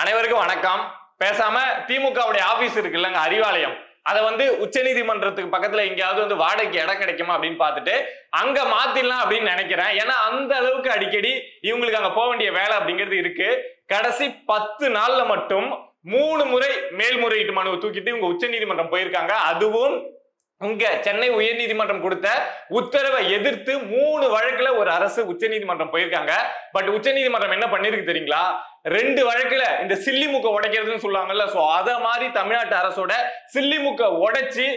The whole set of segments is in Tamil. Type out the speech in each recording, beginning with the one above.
அனைவருக்கும் வணக்கம். பேசாம திமுகவுடைய ஆபீஸ் இருக்கு இல்லைங்க அறிவாலயம். அதை வந்து உச்ச நீதிமன்றத்துக்கு பக்கத்துல எங்கேயாவது வந்து வாடகைக்கு இடம் கிடைக்குமா அப்படின்னு பார்த்துட்டு அங்க மாத்திடலாம் அப்படின்னு நினைக்கிறேன். ஏன்னா அந்த அளவுக்கு அடிக்கடி இவங்களுக்கு அங்க போக வேண்டிய வேலை அப்படிங்கிறது இருக்கு. கடைசி பத்து நாள்ல மட்டும் மூணு முறை மேல்முறையீட்டு மனுவை தூக்கிட்டு இவங்க உச்சநீதிமன்றம் போயிருக்காங்க. அதுவும் இங்க சென்னை உயர் நீதிமன்றம் கொடுத்த உத்தரவை எதிர்த்து மூணு வழக்குல ஒரு அரசு உச்சநீதிமன்றம் போயிருக்காங்க. பட் உச்ச நீதிமன்றம் என்ன பண்ணிருக்கு தெரியுங்களா? ரெண்டு வழக்குல இந்த சில்லிமுக்க உடைக்கிறதுன்னு சொல்லுவாங்கல்ல சோ அத மாதிரி தமிழ்நாட்டு அரசோட சில்லி முக்க உடைச்சு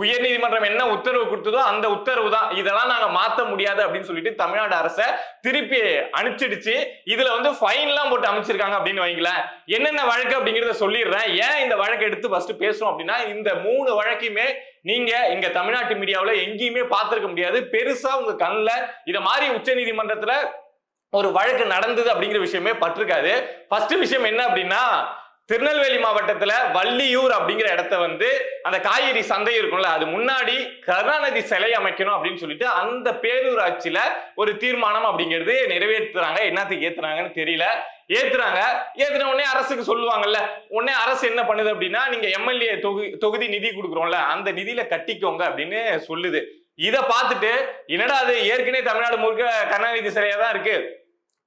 உயர்நீதிமன்றம் என்ன உத்தரவு கொடுத்ததோ அந்த உத்தரவு தான். இதெல்லாம் நாங்க மாத்த முடியாது அப்படின்னு சொல்லிட்டு தமிழ்நாடு அரசை திருப்பி அனுப்பிச்சிடுச்சு. இதுல வந்து ஃபைன் எல்லாம் போட்டு அமைச்சிருக்காங்க அப்படின்னு வைங்களேன். என்னென்ன வழக்கு அப்படிங்கறத சொல்லிடுறேன். ஏன் இந்த வழக்கை எடுத்து ஃபர்ஸ்ட் பேசுறோம் அப்படின்னா இந்த மூணு வழக்கையுமே நீங்க இங்க தமிழ்நாட்டு மீடியாவில் எங்கேயுமே பார்த்திருக்க முடியாது. பெருசா உங்க கண்ணில் இதை மாதிரி உச்ச நீதிமன்றத்துல ஒரு வழக்கு நடந்தது அப்படிங்கிற விஷயமே பட்டிருக்காது. ஃபர்ஸ்ட் விஷயம் என்ன அப்படின்னா திருநெல்வேலி மாவட்டத்துல வள்ளியூர் அப்படிங்கிற இடத்த வந்து அந்த காய்கறி சந்தை இருக்கும்ல அது முன்னாடி கருணாநிதி சிலை அமைக்கணும் அப்படின்னு சொல்லிட்டு அந்த பேரூராட்சியில ஒரு தீர்மானம் அப்படிங்கிறது நிறைவேற்றுறாங்க. என்னத்துக்கு ஏத்துறாங்கன்னு தெரியல. ஏத்துறாங்க. ஏத்துன உடனே அரசுக்கு சொல்லுவாங்கல்ல உடனே அரசு என்ன பண்ணுது அப்படின்னா நீங்க எம்எல்ஏ தொகு தொகுதி நிதி கொடுக்குறோம்ல அந்த நிதியில கட்டிக்கோங்க அப்படின்னு சொல்லுது. இதை பார்த்துட்டு என்னடா அது ஏற்கனவே தமிழ்நாடு முழுக்க கருணாநிதி சிலையா தான் இருக்கு.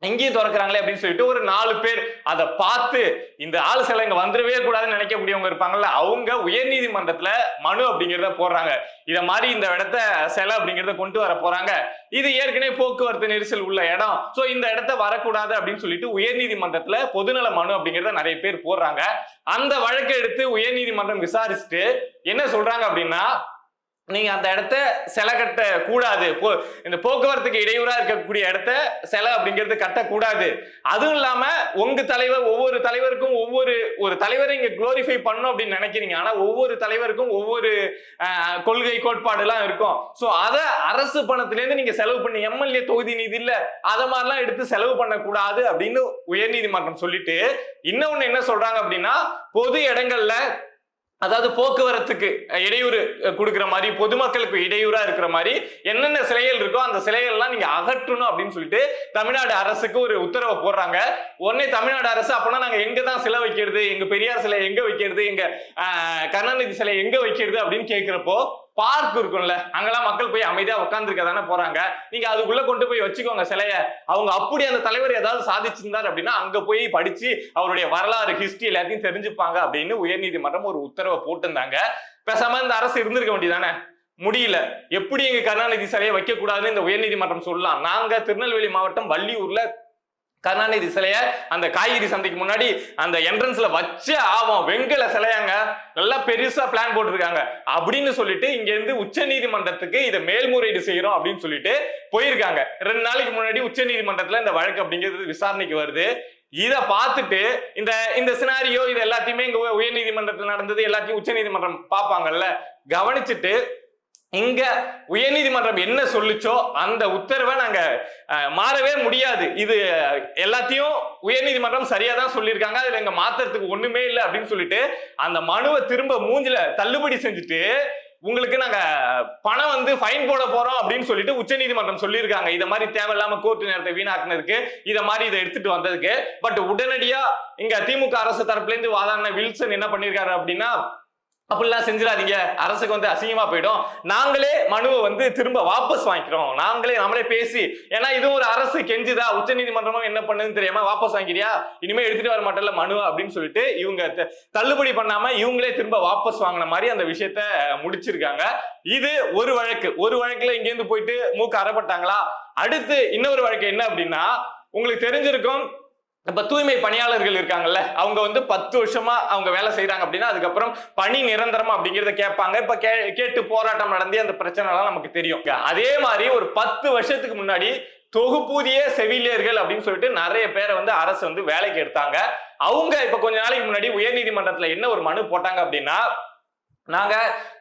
எங்கேயும் திறக்கிறாங்களே அப்படின்னு சொல்லிட்டு ஒரு நாலு பேர் அதை பார்த்து இந்த ஆள் சிலை இங்க வந்துடவே கூடாதுன்னு நினைக்கக்கூடியவங்க இருப்பாங்கல்ல அவங்க உயர்நீதிமன்றத்துல மனு அப்படிங்கிறத போடுறாங்க. இத மாதிரி இந்த இடத்த சிலை அப்படிங்கிறத கொண்டு வர போறாங்க. இது ஏற்கனவே போக்குவரத்து நெரிசல் உள்ள இடம். சோ இந்த இடத்த வரக்கூடாது அப்படின்னு சொல்லிட்டு உயர்நீதிமன்றத்துல பொதுநல மனு அப்படிங்கிறத நிறைய பேர் போடுறாங்க. அந்த வழக்கை எடுத்து உயர்நீதிமன்றம் விசாரிச்சுட்டு என்ன சொல்றாங்க அப்படின்னா நீங்க அந்த இடத்த சிலை கட்ட கூடாது. போ- இந்த போக்குவரத்துக்கு இடையூறா இருக்கக்கூடிய இடத்த சிலை அப்படிங்கிறது கட்டக்கூடாது. அதுவும் இல்லாம உங்க தலைவர் ஒவ்வொரு தலைவருக்கும் ஒவ்வொரு ஒரு தலைவரை இங்க குளோரிஃபை பண்ணும் அப்படின்னு நினைக்கிறீங்க. ஆனா ஒவ்வொரு தலைவருக்கும் ஒவ்வொரு கொள்கை கோட்பாடு எல்லாம் இருக்கும். சோ அத அரசு பணத்துல இருந்து நீங்க செலவு பண்ணி எம்எல்ஏ தொகுதி நிதி இல்ல அதை மாதிரிலாம் எடுத்து செலவு பண்ணக்கூடாது அப்படின்னு உயர்நீதிமன்றம் சொல்லிட்டு இன்னொன்னு என்ன சொல்றாங்க அப்படின்னா பொது இடங்கள்ல அதாவது போக்குவரத்துக்கு இடையூறு கொடுக்குற மாதிரி பொதுமக்களுக்கு இடையூறா இருக்கிற மாதிரி என்னென்ன சிலைகள் இருக்கோ அந்த சிலைகள்லாம் நீங்க அகற்றணும் அப்படின்னு சொல்லிட்டு தமிழ்நாடு அரசுக்கு ஒரு உத்தரவை போடுறாங்க. உடனே தமிழ்நாடு அரசு அப்பனா நாங்க எங்க தான் சிலை வைக்கிறது எங்க பெரியார் சிலை எங்க வைக்கிறது எங்க கருணாநிதி சிலை எங்க வைக்கிறது அப்படின்னு கேட்கிறப்போ பார்க் இருக்கும்ல அங்கெல்லாம் மக்கள் போய் அமைதியா உட்காந்துருக்க தானே போறாங்க. நீங்க அதுக்குள்ள கொண்டு போய் வச்சுக்கோங்க சிலைய. அவங்க அப்படி அந்த தலைவர் ஏதாவது சாதிச்சிருந்தார் அப்படின்னா அங்க போய் படிச்சு அவருடைய வரலாறு ஹிஸ்டரி எல்லாத்தையும் தெரிஞ்சுப்பாங்க அப்படின்னு உயர்நீதிமன்றம் ஒரு உத்தரவை போட்டிருந்தாங்க. பேசாம இந்த அரசு இருந்திருக்க வேண்டியதானே முடியல. எப்படி எங்க கருணாநிதி சிலையை வைக்க கூடாதுன்னு இந்த உயர்நீதிமன்றம் சொல்லலாம். நாங்க திருநெல்வேலி மாவட்டம் வள்ளியூர்ல கருணாநிதி சிலைய அந்த காய்கறி சந்தைக்கு முன்னாடி அந்த என்ட்ரன்ஸ்ல வச்சே ஆவோம். வெங்கல சிலையாங்க. நல்லா பெருசா பிளான் போட்டிருக்காங்க. அப்படின்னு சொல்லிட்டு இங்க இருந்து உச்ச நீதிமன்றத்துக்கு இதை மேல்முறையீடு செய்யறோம் அப்படின்னு சொல்லிட்டு போயிருக்காங்க. ரெண்டு நாளைக்கு முன்னாடி உச்ச நீதிமன்றத்துல இந்த வழக்கு அப்படிங்கிறது விசாரணைக்கு வருது. இதை பார்த்துட்டு இந்த இந்த சினாரியோ இது எல்லாத்தையுமே இங்க உயர் நீதிமன்றத்தில் நடந்தது எல்லாத்தையும் உச்ச நீதிமன்றம் பார்ப்பாங்கல்ல. கவனிச்சுட்டு இங்க உயர்நீதிமன்றம் என்ன சொல்லுச்சோ அந்த உத்தரவை நாங்க மாறவே முடியாது. இது எல்லாத்தையும் உயர்நீதிமன்றம் சரியா தான் சொல்லியிருக்காங்க. அதுல எங்க மாத்துறதுக்கு ஒண்ணுமே இல்லை அப்படின்னு சொல்லிட்டு அந்த மனுவை திரும்ப மூஞ்சில தள்ளுபடி செஞ்சுட்டு உங்களுக்கு நாங்க பணம் வந்து ஃபைன் போட போறோம் அப்படின்னு சொல்லிட்டு உச்சநீதிமன்றம் சொல்லியிருக்காங்க. இதை மாதிரி தேவையில்லாம கோர்ட்டு நேரத்தை வீணாக்குனதுக்கு இதை மாதிரி இதை எடுத்துட்டு வந்ததுக்கு. பட் உடனடியா இங்க திமுக அரசு தரப்புல இருந்து வாதாடின வில்சன் என்ன பண்ணிருக்காரு அப்படின்னா அப்படிலாம் செஞ்சிடாதீங்க. அரசுக்கு வந்து அசிங்கமா போயிடும். நாங்களே மனுவை வந்து திரும்ப வாபஸ் வாங்கிக்கிறோம். நாங்களே நம்மளே பேசி ஏன்னா இது ஒரு அரசு கெஞ்சுதா? உச்ச நீதிமன்றமும் என்ன பண்ணுன்னு தெரியாம வாபஸ் வாங்கிறியா இனிமே எடுத்துட்டு வர மாட்டல மனு அப்படின்னு சொல்லிட்டு இவங்க தள்ளுபடி பண்ணாம இவங்களே திரும்ப வாபஸ் வாங்கின மாதிரி அந்த விஷயத்த முடிச்சிருக்காங்க. இது ஒரு வழக்கு. ஒரு வழக்குல இங்கேருந்து போயிட்டு மூக்கு அறப்பட்டாங்களா? அடுத்து இன்னொரு வழக்கு என்ன அப்படின்னா உங்களுக்கு தெரிஞ்சிருக்கும் இப்ப தூய்மை பணியாளர்கள் இருக்காங்கல்ல அவங்க வந்து பத்து வருஷமா அவங்க வேலை செய்யறாங்க அப்படின்னா அதுக்கப்புறம் பணி நிரந்தரமா அப்படிங்கறத கேட்பாங்க. இப்ப கே- கேட்டு போராட்டம் நடந்தே அந்த பிரச்சனை எல்லாம் நமக்கு தெரியும். அதே மாதிரி ஒரு பத்து வருஷத்துக்கு முன்னாடி தொகுப்பூதிய செவிலியர்கள் அப்படின்னு சொல்லிட்டு நிறைய பேரை வந்து அரசு வந்து வேலைக்கு எடுத்தாங்க. அவங்க இப்ப கொஞ்ச நாளைக்கு முன்னாடி உயர்நீதிமன்றத்துல என்ன ஒரு மனு போட்டாங்க அப்படின்னா நாங்க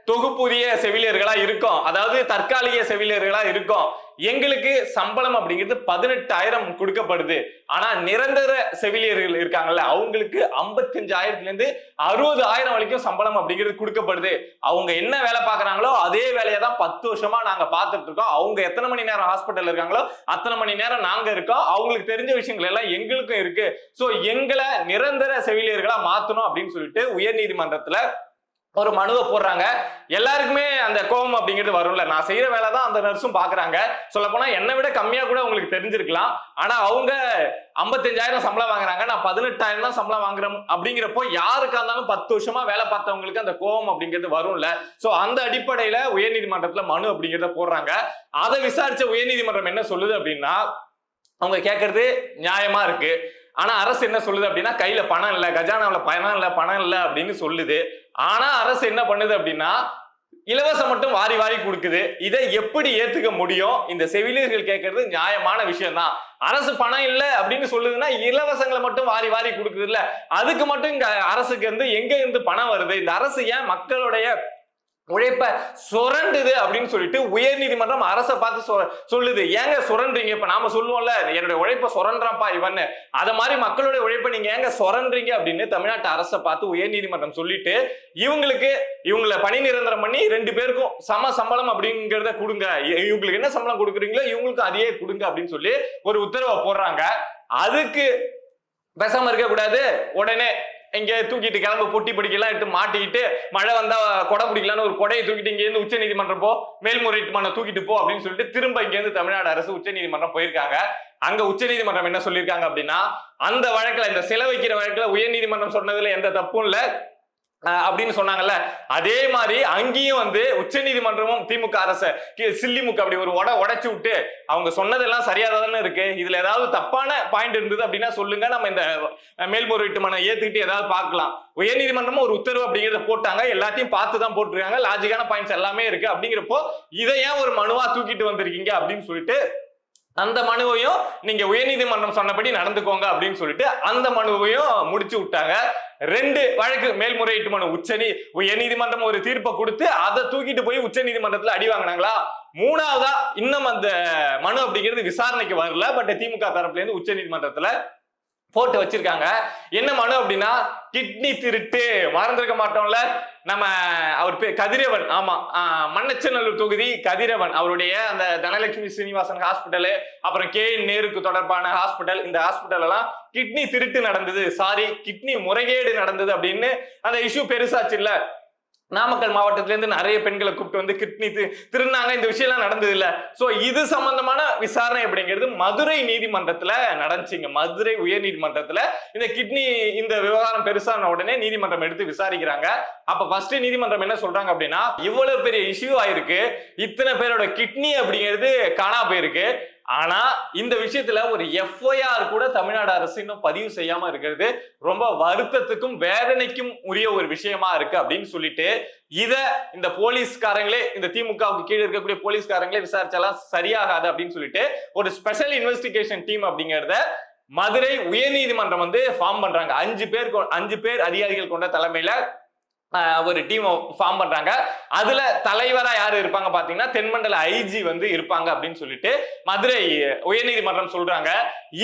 தொகுப்புதிய செவிலியர்களா இருக்கோம். அதாவது தற்காலிக செவிலியர்களா இருக்கோம். எங்களுக்கு சம்பளம் அப்படிங்கிறது பதினெட்டாயிரம் கொடுக்கப்படுது. ஆனா நிரந்தர செவிலியர்கள் இருக்காங்கல்ல அவங்களுக்கு ஐம்பத்தஞ்சாயிரத்துல இருந்து அறுபது ஆயிரம் வரைக்கும் சம்பளம் அப்படிங்கிறது கொடுக்கப்படுது. அவங்க என்ன வேலை பார்க்கறாங்களோ அதே வேலையை தான் பத்து வருஷமா நாங்க பார்த்துட்டு இருக்கோம். அவங்க எத்தனை மணி நேரம் ஹாஸ்பிட்டல் இருக்காங்களோ அத்தனை மணி நேரம் நாங்க இருக்கோம். அவங்களுக்கு தெரிஞ்ச விஷயங்கள் எல்லாம் எங்களுக்கும் இருக்கு. சோ எங்களை நிரந்தர செவிலியர்களா மாத்தணும் அப்படின்னு சொல்லிட்டு உயர்நீதிமன்றத்துல ஒரு மனுவை போடுறாங்க. எல்லாருக்குமே அந்த கோபம் அப்படிங்கிறது வரும்ல. நான் செய்யற வேலை தான் அந்த நர்ஸும் பாக்குறாங்க. சொல்ல போனா என்னை விட கம்மியா கூட உங்களுக்கு தெரிஞ்சிருக்கலாம். ஆனா அவங்க ஐம்பத்தஞ்சாயிரம் சம்பளம் வாங்குறாங்க. நான் பதினெட்டாயிரம் தான் சம்பளம் வாங்குறேன் அப்படிங்கிறப்போ யாருக்கா இருந்தாலும் பத்து வருஷமா வேலை பார்த்தவங்களுக்கு அந்த கோபம் அப்படிங்கிறது வரும்ல. சோ அந்த அடிப்படையில உயர்நீதிமன்றத்துல மனு அப்படிங்கிறத போடுறாங்க. அதை விசாரிச்ச உயர்நீதிமன்றம் என்ன சொல்லுது அப்படின்னா அவங்க கேட்கறது நியாயமா இருக்கு. ஆனா அரசு என்ன சொல்லுது அப்படின்னா கையில பணம் இல்லை கஜானாவில் பணம் இல்லை பணம் இல்லை அப்படின்னு சொல்லுது. ஆனா அரசு என்ன பண்ணுது அப்படின்னா இலவசம் மட்டும் வாரி வாரி கொடுக்குது. இதை எப்படி ஏத்துக்க முடியும்? இந்த செவிலியர்கள் கேட்கறது நியாயமான விஷயம் தான் அரசு பணம் இல்லை அப்படின்னு சொல்லுதுன்னா இலவசங்களை மட்டும் வாரி வாரி கொடுக்குது இல்ல. அதுக்கு மட்டும் இங்க அரசுக்கு வந்து எங்க இருந்து பணம் வருது? இந்த அரசு ஏன் மக்களுடைய உழைப்ப சுரண்டுது அப்படின்னு சொல்லிட்டு உயர் நீதிமன்றம் அரசை பார்த்து சொ- சொல்லுது. ஏங்க சுரண்டுறீங்க? இப்ப நாம சொல்லுவோம்ல என்னுடைய உழைப்ப சுரண்டான்ப்பா இவன் அத மாதிரி மக்களுடைய உழைப்பை நீங்க ஏங்க சுரண்டுறீங்க அப்படின்னு தமிழ்நாட்டு அரசை பார்த்து உயர் நீதிமன்றம் சொல்லிட்டு இவங்களுக்கு இவங்களை பணி நிரந்தரம் பண்ணி ரெண்டு பேருக்கும் சம சம்பளம் அப்படிங்கிறத கொடுங்க. இவங்களுக்கு என்ன சம்பளம் கொடுக்குறீங்களோ இவங்களுக்கு அதையே கொடுங்க அப்படின்னு சொல்லி ஒரு உத்தரவை போடுறாங்க. அதுக்கு பேசாம இருக்க கூடாது உடனே இங்கே தூக்கிட்டு கிளம்ப பொட்டி படிக்கலாம் இட்டு மாட்டிக்கிட்டு மழை வந்தா கொடை பிடிக்கலான்னு ஒரு கொடையை தூக்கிட்டு இங்கேருந்து உச்ச நீதிமன்றம் போ மேல்முறையீட்டு மன்றம் தூக்கிட்டு போ அப்படின்னு சொல்லிட்டு திரும்ப இங்கேருந்து தமிழ்நாடு அரசு உச்ச நீதிமன்றம் போயிருக்காங்க. அங்க உச்ச நீதிமன்றம் என்ன சொல்லியிருக்காங்க அப்படின்னா அந்த வழக்குல இந்த சிலை வைக்கிற வழக்குல உயர் நீதிமன்றம் சொன்னதுல எந்த தப்பும் இல்லை. அப்படின்னு சொன்னாங்கல்ல. அதே மாதிரி அங்கேயும் வந்து உச்ச நீதிமன்றமும் திமுக அரசு சில்லிமுக்கு அப்படி ஒரு உட உடைச்சு விட்டு அவங்க சொன்னதெல்லாம் சரியா தானே இருக்கு. இதுல ஏதாவது தப்பான பாயிண்ட் இருந்தது அப்படின்னா சொல்லுங்க. நம்ம இந்த மேல்முறையீட்டு மனம் ஏத்துக்கிட்டு ஏதாவது பார்க்கலாம். உயர்நீதிமன்றமும் ஒரு உத்தரவு அப்படிங்கிறத போட்டாங்க. எல்லாத்தையும் பார்த்து தான் போட்டிருக்காங்க லாஜிக்கான பாயிண்ட்ஸ் எல்லாமே இருக்கு. அப்படிங்கிறப்போ இதை ஏன் ஒரு மனுவா தூக்கிட்டு வந்திருக்கீங்க அப்படின்னு சொல்லிட்டு அந்த மனுவையும் நீங்க உயர்நீதிமன்றம் சொன்னபடி நடந்துக்கோங்க அப்படின்னு சொல்லிட்டு அந்த மனுவையும் முடிச்சு விட்டாங்க. ரெண்டு வழக்கு மேல்முறையீட்டு மனு உச்சநீ உயர்நீதிமன்றம் ஒரு தீர்ப்பை கொடுத்து அதை தூக்கிட்டு போய் உச்ச நீதிமன்றத்துல அடி வாங்கினாங்களா? மூணாவதா இன்னும் அந்த மனு அப்படிங்கிறது விசாரணைக்கு வரல. பட் திமுக தரப்புல இருந்து உச்ச நீதிமன்றத்துல போட்டு வச்சிருக்காங்க. என்ன மனு அப்படின்னா கிட்னி திருட்டு. மறந்துருக்க மாட்டோம்ல? நம்ம அவர் பேர் கதிரவன். ஆமா. மன்னச்சநல்லூர் தொகுதி கதிரவன் அவருடைய அந்த தனலட்சுமி சீனிவாசன் ஹாஸ்பிட்டலு அப்புறம் கே. என். நேருக்கு தொடர்பான ஹாஸ்பிட்டல் இந்த ஹாஸ்பிட்டல் எல்லாம் கிட்னி திருட்டு நடந்தது. சாரி கிட்னி முறைகேடு நடந்தது அப்படின்னு அந்த இஷ்யூ பெருசாச்சு இல்ல. நாமக்கல் மாவட்டத்திலேருந்து நிறைய பெண்களை கூப்பிட்டு வந்து கிட்னி திருநாங்க இந்த விஷயம்லாம் நடந்தது இல்லை ஸோ இது சம்பந்தமான விசாரணை அப்படிங்கிறது மதுரை நீதிமன்றத்தில் நடந்துச்சுங்க. மதுரை உயர் நீதிமன்றத்தில் இந்த கிட்னி இந்த விவகாரம் பெருசான உடனே நீதிமன்றம் எடுத்து விசாரிக்கிறாங்க. அப்போ ஃபர்ஸ்ட் நீதிமன்றம் என்ன சொல்றாங்க அப்படின்னா இவ்வளவு பெரிய இஷ்யூ ஆயிருக்கு. இத்தனை பேரோட கிட்னி அப்படிங்கிறது காணா போயிருக்கு. ஆனா இந்த விஷயத்துல ஒரு எஃப்ஐஆர் கூட தமிழ்நாடு அரசு இன்னும் பதிவு செய்யாம இருக்கிறது. ரொம்ப வருத்தத்துக்கும் வேதனைக்கும் உரிய ஒரு விஷயமா இருக்கு அப்படின்னு சொல்லிட்டு இத இந்த போலீஸ்காரங்களே இந்த திமுகவுக்கு கீழே இருக்கக்கூடிய போலீஸ்காரங்களே விசாரிச்சாலாம் சரியாகாது அப்படின்னு சொல்லிட்டு ஒரு ஸ்பெஷல் இன்வெஸ்டிகேஷன் டீம் அப்படிங்கறத மதுரை உயர்நீதிமன்றம் வந்து ஃபார்ம் பண்றாங்க. அஞ்சு பேர் கொ- அஞ்சு பேர் அதிகாரிகள் கொண்ட தலைமையில ஒரு டீம் ஃபார்ம் பண்றாங்க. அதுல தலைவரா யாரு இருப்பாங்க பாத்தீங்கன்னா தென்மண்டல ஐஜி வந்து இருப்பாங்க அப்படின்னு சொல்லிட்டு மதுரை உயர்நீதிமன்றம் சொல்றாங்க.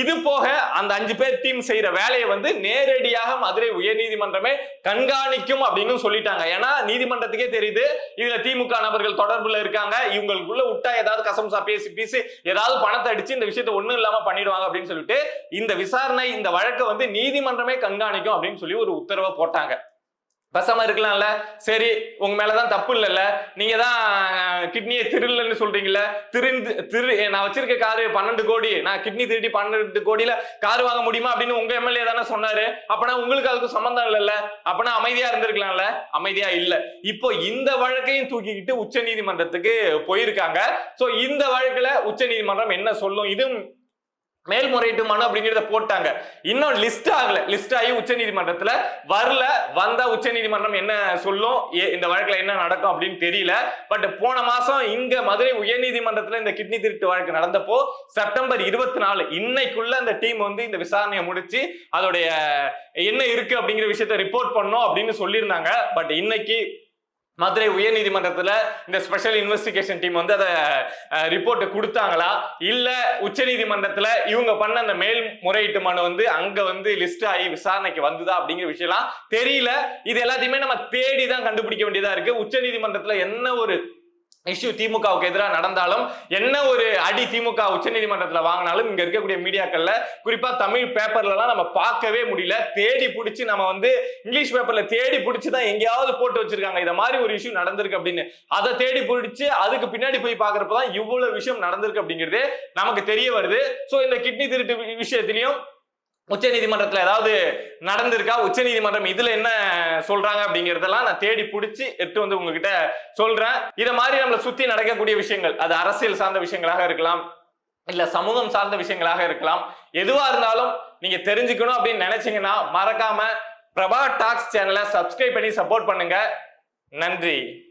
இது போக அந்த அஞ்சு பேர் டீம் செய்யற வேலையை வந்து நேரடியாக மதுரை உயர்நீதிமன்றமே கண்காணிக்கும் அப்படின்னு சொல்லிட்டாங்க. ஏன்னா நீதிமன்றத்துக்கே தெரியுது இதுல திமுக நபர்கள் தொடர்புல இருக்காங்க. இவங்களுக்குள்ள விட்டா ஏதாவது கசம்சா பேசி பேசி ஏதாவது பணத்தை அடிச்சு இந்த விஷயத்த ஒண்ணும் இல்லாம பண்ணிடுவாங்க அப்படின்னு சொல்லிட்டு இந்த விசாரணை இந்த வழக்கை வந்து நீதிமன்றமே கண்காணிக்கும் அப்படின்னு சொல்லி ஒரு உத்தரவை போட்டாங்க. பேசாம இருக்கலாம்ல. சரி உங்க மேலதான் தப்பு இல்லைல்ல. நீங்க தான் கிட்னியை திருடலன்னு சொல்றீங்கல்ல. திருந்து திரு நான் வச்சிருக்க காரு பன்னெண்டு கோடி. நான் கிட்னி திருடி பன்னெண்டு கோடியில கார் வாங்க முடியுமா அப்படின்னு உங்க எம்எல்ஏ தானே சொன்னாரு. அப்பனா உங்களுக்கு அதுக்கு சம்பந்தம் இல்லைல்ல. அப்பனா அமைதியா இருந்திருக்கலாம்ல. அமைதியா இல்ல. இப்போ இந்த வழக்கையும் தூக்கிக்கிட்டு உச்ச நீதிமன்றத்துக்கு போயிருக்காங்க. சோ இந்த வழக்குல உச்ச நீதிமன்றம் என்ன சொல்லும்? இதுவும் மேல்முறையீட்டு மனு அப்படிங்கிறத போட்டாங்க. இன்னும் லிஸ்ட் ஆகல. லிஸ்ட் ஆகி உச்ச நீதிமன்றத்துல வரல. வந்தா உச்ச நீதிமன்றம் என்ன சொல்லும்? ஏ- இந்த வழக்குல என்ன நடக்கும் அப்படின்னு தெரியல. பட் போன மாசம் இங்க மதுரை உயர்நீதிமன்றத்துல இந்த கிட்னி திருட்டு வழக்கு நடந்தப்போ செப்டம்பர் இருபத்தி நாலு இன்னைக்குள்ள அந்த டீம் வந்து இந்த விசாரணையை முடிச்சு அதோடைய என்ன இருக்கு அப்படிங்கிற விஷயத்த ரிப்போர்ட் பண்ணோம் அப்படின்னு சொல்லியிருந்தாங்க. பட் இன்னைக்கு மதுரை உயர்நீதிமன்றத்தில் இந்த ஸ்பெஷல் இன்வெஸ்டிகேஷன் டீம் வந்து அதை ரிப்போர்ட் கொடுத்தாங்களா? இல்ல உச்சநீதிமன்றத்தில் இவங்க பண்ண அந்த மேல்முறையீட்டு மனு வந்து அங்க வந்து லிஸ்ட் ஆகி விசாரணைக்கு வந்ததா அப்படிங்கிற விஷயம்லாம் தெரியல. இது எல்லாத்தையுமே நம்ம தேடி தான் கண்டுபிடிக்க வேண்டியதா இருக்கு. உச்சநீதிமன்றத்தில் என்ன ஒரு இஷ்யூ திமுகவுக்கு எதிராக நடந்தாலும் என்ன ஒரு அடி திமுக உச்சநீதிமன்றத்தில் வாங்கினாலும் இங்க இருக்கக்கூடிய மீடியாக்கள்ல குறிப்பா தமிழ் பேப்பர்லலாம் நம்ம பார்க்கவே முடியல. தேடி பிடிச்சி நம்ம வந்து இங்கிலீஷ் பேப்பர்ல தேடி பிடிச்சி தான் எங்கேயாவது போட்டு வச்சிருக்காங்க. இதை மாதிரி ஒரு இஷ்யூ நடந்திருக்கு அப்படின்னு. அதை தேடி பிடிச்சி அதுக்கு பின்னாடி போய் பார்க்குறப்ப தான் இவ்வளவு விஷயம் நடந்திருக்கு அப்படிங்கிறது நமக்கு தெரிய வருது. ஸோ இந்த கிட்னி திருட்டு விஷயத்திலையும் உச்ச நீதிமன்றத்துல ஏதாவது நடந்திருக்கா? உச்ச நீதிமன்றம் இதுல என்ன சொல்றாங்க அப்படிங்கறதெல்லாம் நான் தேடி பிடிச்சி எடுத்து வந்து உங்ககிட்ட சொல்றேன். இதை மாதிரி நம்மளை சுத்தி நடக்கக்கூடிய விஷயங்கள் அது அரசியல் சார்ந்த விஷயங்களாக இருக்கலாம் இல்ல சமூகம் சார்ந்த விஷயங்களாக இருக்கலாம் எதுவா இருந்தாலும் நீங்க தெரிஞ்சுக்கணும் அப்படின்னு நினைச்சீங்கன்னா மறக்காம பிரபா டாக்ஸ் சேனலை சப்ஸ்கிரைப் பண்ணி சப்போர்ட் பண்ணுங்க. நன்றி.